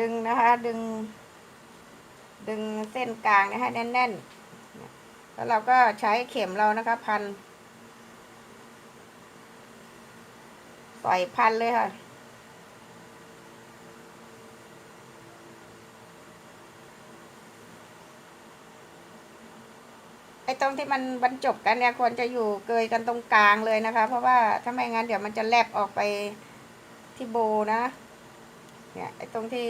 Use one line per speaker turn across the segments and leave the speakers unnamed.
ดึงนะคะ ดึง ดึงเส้นกลางนยให้แน่นๆ แล้วเราก็ใช้เข็มเรานะคะพันปล่อยพันเลยค่ะไอ้ตรงที่มันบรรจบกันเนี่ยควรจะอยู่เกยกันตรงกลางเลยนะคะ เพราะว่าถ้าไม่งั้นเดี๋ยวมันจะแลบออกไปที่โบนะ เนี่ยไอ้ตรงที่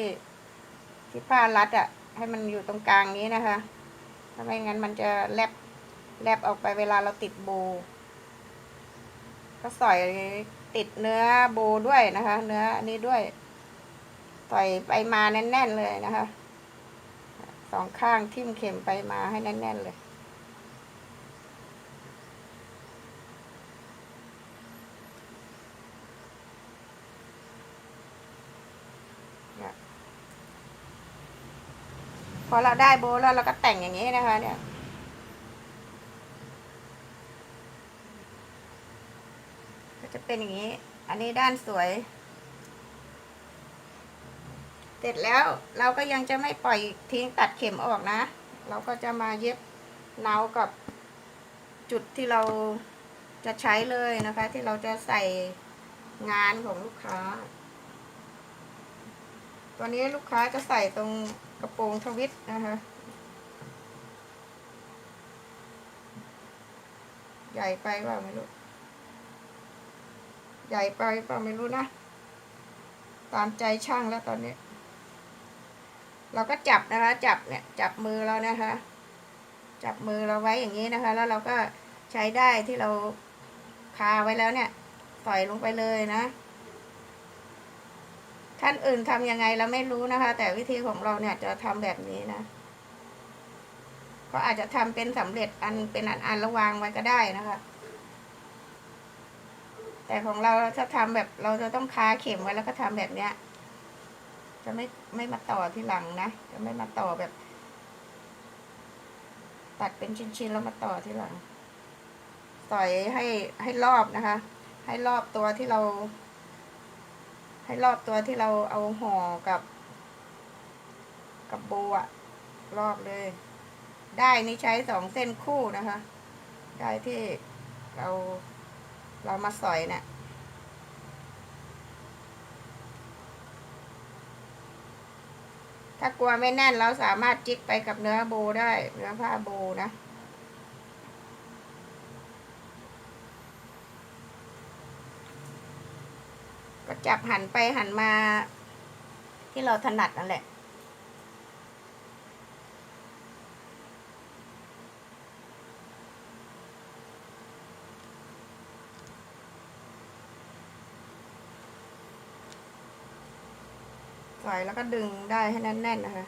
ที่ผ้ารัดอะ่ะ ให้มันอยู่ตรงกลางนี้นะคะถ้าไม่งั้นมันจะแลบแลบออกไปเวลาเราติดโบ ก็สอยติดเนื้อโบด้วยนะคะ เนื้ออันนี้ด้วยต่อยไปมาแน่น ๆ เลยนะคะ สองข้างทิ่มเข็มไปมาให้แน่น ๆ เลยเนี่ย อเราได้โบแล้วเราก็แต่งอย่างนี้นะคะ เนี่ยก็จะเป็นอย่างนี้ อันนี้ด้านสวย เสร็จแล้วเราก็ยังจะไม่ปล่อยทิ้งตัดเข็มออกนะ เราก็จะมาเย็บเนากับจุดที่เราจะใช้เลยนะคะ ที่เราจะใส่งานของลูกค้า ตัวนี้ลูกค้าจะใส่ตรง กระโปรงทวิตนะคะใหญ่ไปเปล่าไม่รู้ ใหญ่ไปเปล่าไม่รู้นะ ตามใจช่างแล้วตอนนี้ เราก็จับนะคะ จับเนี่ย จับมือเรานะคะ จับมือเราไว้อย่างนี้นะคะ แล้วเราก็ใช้ได้ที่เราคาไว้แล้วเนี่ยใส่ลงไปเลยนะ ท่านอื่นทำยังไงเราไม่รู้นะคะ แต่วิธีของเราเนี่ยจะทำแบบนี้นะก็อาจจะทำเป็นสำเร็จอันเป็นอันอันระวางไว้ก็ได้นะคะ แต่ของเราถ้าทำแบบเราจะต้องคาเข็มไว้แล้วก็ทำแบบเนี้ย จะไม่ไม่มาต่อที่หลังนะจะไม่มาต่อแบบ ตัดเป็นชิ้นๆแล้วมาต่อที่หลังต่อยให้ให้รอบนะคะ ให้รอบตัวที่เรา ให้รอบตัวที่เราเอาห่อกับ กับโบอะรอบเลย ได้นี่ใช้สองเส้นคู่นะคะ ได้ที่เราเรามาสอยเนะี่ยถ้ากลัวไม่แน่นเราสามารถจิกไปกับเนื้อโบได้ เนื้อผ้าโบนะ จับหันไปหันมา ที่เราถนัดนั่นแหละใส่แล้วก็ดึงได้ให้แน่นๆนะคะ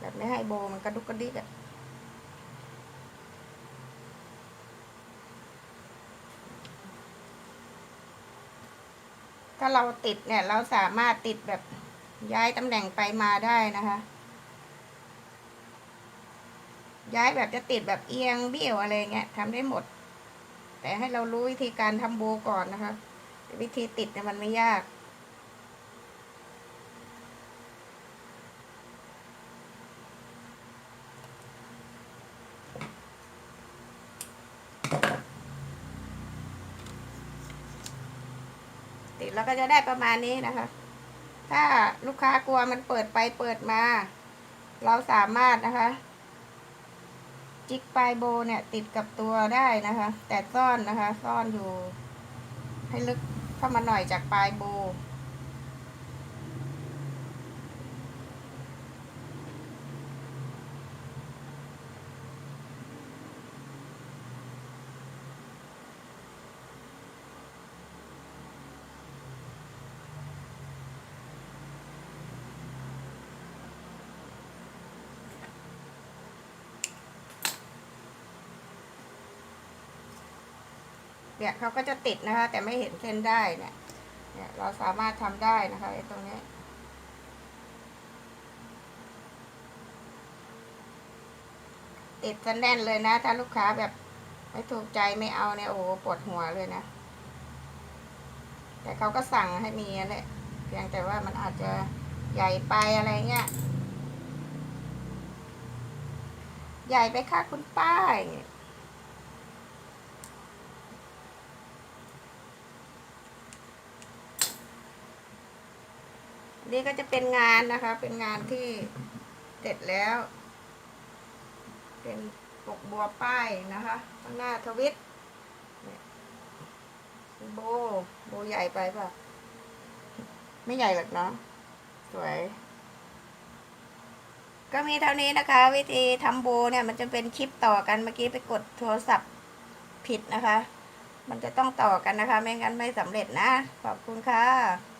แบบไม่ให้โบมันกระดุกกระดิกอะ ถ้าเราติดเนี่ยเราสามารถติดแบบย้ายตำแหน่งไปมาได้นะคะ ย้ายแบบจะติดแบบเอียงเบี้ยวอะไรเงี้ยทำได้หมด แต่ให้เรารู้วิธีการทำโบก่อนนะคะ วิธีติดเนี่ยมันไม่ยาก ติดแล้วก็จะได้ประมาณนี้นะคะ ถ้าลูกค้ากลัวมันเปิดไปเปิดมา เราสามารถนะคะ จิกปลายโบเนี่ย ติดกับตัวได้นะคะ แต่ซ่อนนะคะ ซ่อนอยู่ ให้ลึกเข้ามาหน่อยจากปลายโบ เนี่ยเขาก็จะติดนะคะ แต่ไม่เห็นเส้นได้เนี่ยเนี่ยเราสามารถทำได้นะคะไอ้ตรงนี้ติดซะแน่นเลยนะ ถ้าลูกค้าแบบไม่ถูกใจไม่เอาเนี่ยโอ้โหปวดหัวเลยนะ แต่เขาก็สั่งให้มีนั่นแหละเพียงแต่ว่ามันอาจจะใหญ่ไปอะไรเงี้ย ใหญ่ไปค่ะคุณป้าอย่างเงี้ย นี่ก็จะเป็นงานนะคะ เป็นงานที่เสร็จแล้ว เป็นปกบัวป้ายนะคะข้างหน้าทวิตโบโบใหญ่ไปป่ะ ไม่ใหญ่หรอกเนาะสวย ก็มีเท่านี้นะคะ วิธีทำโบเนี่ย มันจะเป็นคลิปต่อกันเมื่อกี้ไปกดโทรศัพท์ผิดนะคะ มันจะต้องต่อกันนะคะ ไม่งั้นไม่สำเร็จนะ ขอบคุณค่ะ